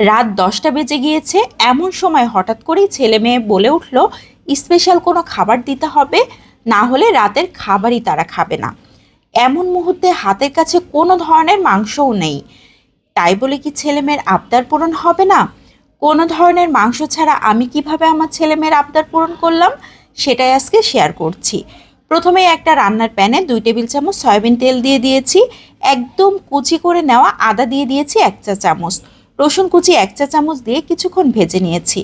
রাত দশটা বেজে গিয়েছে। এমন সময় হঠাৎ করেই ছেলে মেয়ে বলে উঠল, স্পেশাল কোনো খাবার দিতে হবে? না হলে রাতের খাবারই তারা খাবে না। এমন মুহূর্তে হাতের কাছে কোনো ধরনের মাংসও নেই। তাই বলে কি ছেলে মেয়ের আবদার পূরণ হবে না? কোনো ধরনের মাংস ছাড়া আমি কীভাবে আমার ছেলে মেয়ের আবদার পূরণ করলাম? সেটাই আজকে শেয়ার করছি। প্রথমেই একটা রান্নার প্যানে দুই টেবিল চামচ সয়াবিন তেল দিয়ে দিয়েছি। একদম কুচি করে নেওয়া আদা দিয়ে দিয়েছি এক চা চামচ। রসুন কুচি এক চা চামচ দিয়ে কিছুক্ষণ ভেজে নিয়েছি।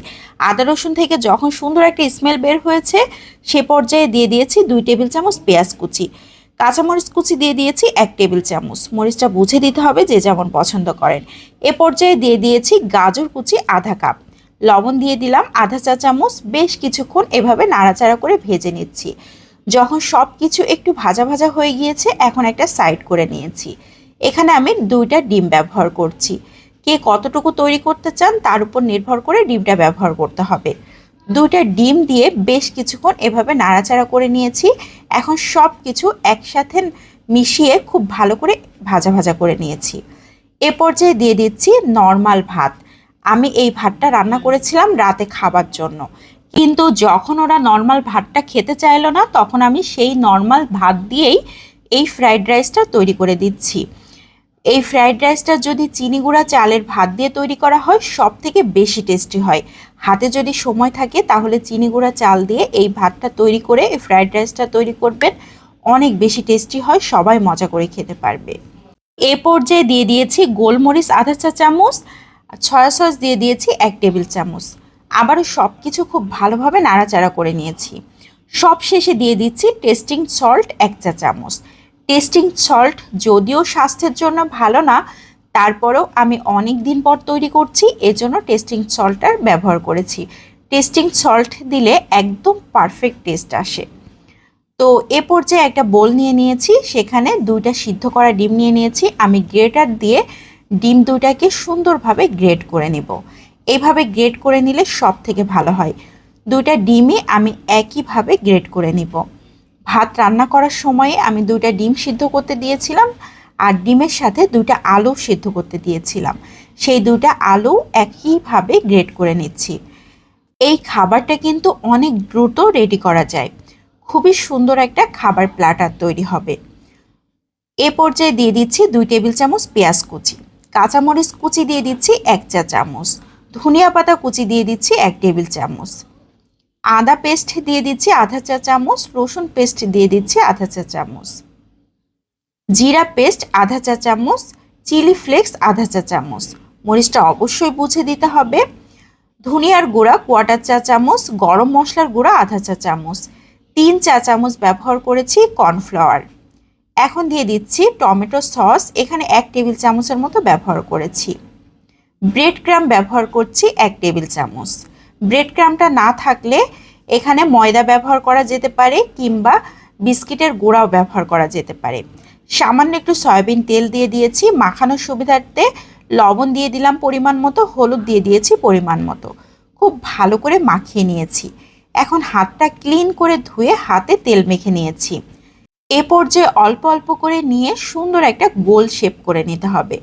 আদা রসুন থেকে যখন সুন্দর একটা স্মেল বের হয়েছে, সে পর্যায়ে দিয়ে দিয়েছি দুই টেবিল চামচ পেঁয়াজ কুচি। কাঁচামরিচ কুচি দিয়ে দিয়েছি এক টেবিল চামচ। মরিচটা বুঝে দিতে হবে যে যেমন পছন্দ করেন। এ পর্যায়ে দিয়ে দিয়েছি গাজর কুচি আধা কাপ। লবণ দিয়ে দিলাম আধা চা চামচ। বেশ কিছুক্ষণ এভাবে নাড়াচাড়া করে ভেজে নিচ্ছি। যখন সব কিছু একটু ভাজা ভাজা হয়ে গিয়েছে, এখন একটা সাইড করে নিয়েছি। এখানে আমি দুইটা ডিম ব্যবহার করছি। কে কতটুকু তৈরি করতে চান তার উপর নির্ভর করে ডিমটা ব্যবহার করতে হবে। দুইটা ডিম দিয়ে বেশ কিছুক্ষণ এভাবে নাড়াচাড়া করে নিয়েছি। এখন সব কিছু একসাথে মিশিয়ে খুব ভালো করে ভাজা ভাজা করে নিয়েছি। এ পর্যায়ে দিয়ে দিচ্ছি নর্মাল ভাত। আমি এই ভাতটা রান্না করেছিলাম রাতে খাবার জন্য। কিন্তু যখন ওরা নর্মাল ভাতটা খেতে চাইলো না, তখন আমি সেই নর্মাল ভাত দিয়েই এই ফ্রাইড রাইসটা তৈরি করে দিচ্ছি। এই ফ্রাইড রাইসটা যদি চিনি গুঁড়া চালের ভাত দিয়ে তৈরি করা হয় সব থেকে বেশি টেস্টি হয়। হাতে যদি সময় থাকে, তাহলে চিনি গুঁড়া চাল দিয়ে এই ভাতটা তৈরি করে, এই ফ্রাইড রাইসটা তৈরি করবেন। অনেক বেশি টেস্টি হয়, সবাই মজা করে খেতে পারবে। এ পর্যায়ে দিয়ে দিয়েছি গোলমরিচ আধা চা চামচ ছয়া সস দিয়ে দিয়েছি এক টেবিল চামচ। আবারও সব কিছু খুব ভালোভাবে নাড়াচাড়া করে নিয়েছি। সব শেষে দিয়ে দিচ্ছি টেস্টিং সল্ট এক চা চামচ। টেস্টিং সল্ট যদিও স্বাস্থ্যের জন্য ভালো না, তারপরেও আমি অনেক দিন পর তৈরি করছি, এজন্য টেস্টিং সল্টটার ব্যবহার করেছি। টেস্টিং সল্ট দিলে একদম পারফেক্ট টেস্ট আসে। তো এ পর্যায়ে একটা বোল নিয়ে নিয়েছি, সেখানে দুইটা সিদ্ধ করা ডিম নিয়ে নিয়েছি, আমি গ্রেটার দিয়ে ডিম দুইটাকে সুন্দরভাবে গ্রেট করে নেব। এইভাবে গ্রেট করে নিলে সব থেকে ভালো হয়। দুইটা ডিমই আমি একইভাবে গ্রেট করে নিব। ভাত রান্না করার সময়ে আমি দুইটা ডিম সিদ্ধ করতে দিয়েছিলাম আর ডিমের সাথে দুইটা আলু সিদ্ধ করতে দিয়েছিলাম। সেই দুইটা আলু একইভাবে গ্রেট করে নিচ্ছি। এই খাবারটা কিন্তু অনেক দ্রুত রেডি করা যায়। খুবই সুন্দর একটা খাবার প্ল্যাটার তৈরি হবে। এ পর্যায়ে দিয়ে দিচ্ছি দুই টেবিল চামচ পেঁয়াজ কুচি। কাঁচামরিচ কুচি দিয়ে দিচ্ছি এক চা চামচ। ধনিয়া পাতা কুচি দিয়ে দিচ্ছি এক টেবিল চামচ। আদা পেস্ট দিয়ে দিচ্ছি, আধা চা চামচ, রসুন পেস্ট দিয়ে দিচ্ছি, আধা চা চামচ। জিরা পেস্ট, আধা চা চামচ, চিলি ফ্লেক্স, আধা চা চামচ। মরিচটা অবশ্যই বুঝে দিতে হবে। ধনিয়ার গুঁড়া, কোয়াটার চা চামচ, গরম মশলার গুঁড়া, আধা চা চামচ। তিন চা চামচ ব্যবহার করেছি কর্নফ্লাওয়ার। এখন দিয়ে দিচ্ছি টমেটো সস, এখানে এক টেবিল চামচের মতো ব্যবহার করেছি। ব্রেড ক্রাম ব্যবহার করছি এক টেবিল চামচ। ব্রেড ক্রামটা না থাকলে এখানে ময়দা ব্যবহার করা যেতে পারে কিংবা বিস্কিটের গুঁড়াও ব্যবহার করা যেতে পারে। সামান্য একটু সয়াবিন তেল দিয়ে দিয়েছি, মাখানোর সুবিধার্থে লবণ দিয়ে দিলাম পরিমাণ মতো, হলুদ দিয়ে দিয়েছি পরিমাণ মতো। খুব ভালো করে মাখিয়ে নিয়েছি। এখন হাতটা ক্লিন করে ধুয়ে হাতে তেল মেখে নিয়েছি। এ পর্যায়ে অল্প অল্প করে নিয়ে সুন্দর একটা গোল শেপ করে নিতে হবে।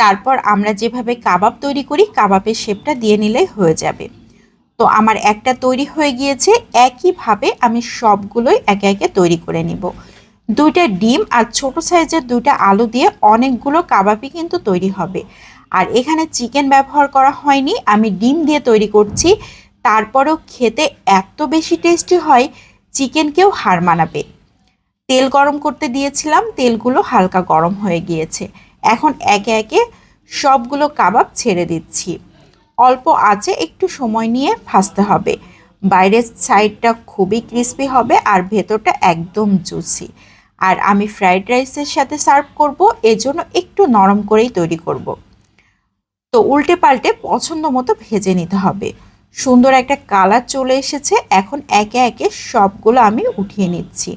তারপর আমরা যেভাবে কাবাব তৈরি করি, কাবাবের শেপটা দিয়ে নিলেই হয়ে যাবে। তো আমার একটা তৈরি হয়ে গিয়েছে, একইভাবে আমি সবগুলোই একে একে তৈরি করে নিব। দুইটা ডিম আর ছোট সাইজের দুইটা আলু দিয়ে অনেকগুলো কাবাবই কিন্তু তৈরি হবে। আর এখানে চিকেন ব্যবহার করা হয়নি, আমি ডিম দিয়ে তৈরি করছি, তারপরেও খেতে এত বেশি টেস্টি হয়, চিকেনকেও হার মানাবে। তেল গরম করতে দিয়েছিলাম, তেলগুলো হালকা গরম হয়ে গিয়েছে। এখন একে একে সবগুলো কাবাব ছেড়ে দিচ্ছি। অল্প আঁচে একটু সময় নিয়ে ভাজতে হবে। বাইরের সাইডটা খুবই ক্রিস্পি হবে আর ভেতরটা একদম জুসি। আর আমি ফ্রাইড রাইসের সাথে সার্ভ করব, এজন্য একটু নরম করেই তৈরি করব। তো উল্টে পাল্টে পছন্দ মতো ভেজে নিতে হবে। সুন্দর একটা কালার চলে এসেছে, এখন একে একে সবগুলো আমি উঠিয়ে নিচ্ছি।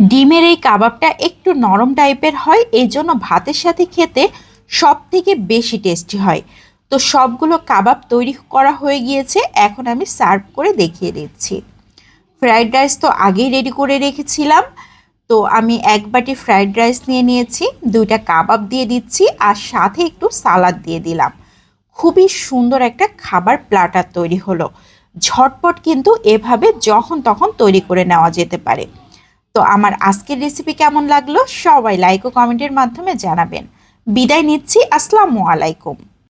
ডিমের এই কাবাবটা একটু নরম টাইপের হয় এই জন্য ভাতের সাথে খেতে সব থেকে বেশি টেস্টি হয়। তো সবগুলো কাবাব তৈরি করা হয়ে গিয়েছে, এখন আমি সার্ভ করে দেখিয়ে দিচ্ছি। ফ্রাইড রাইস তো আগেই রেডি করে রেখেছিলাম, তো আমি এক বাটি ফ্রাইড রাইস নিয়ে নিয়েছি, দুইটা কাবাব দিয়ে দিচ্ছি, আর সাথে একটু সালাদ দিয়ে দিলাম। খুবই সুন্দর একটা খাবার প্লাটার তৈরি হলো। ঝটপট কিন্তু এভাবে যখন তখন তৈরি করে নেওয়া যেতে পারে। তো আমার আজকের রেসিপি কেমন লাগল? সবাই লাইক ও কমেন্টের মাধ্যমে জানাবেন। বিদায় নিচ্ছি, আসসালামু আলাইকুম।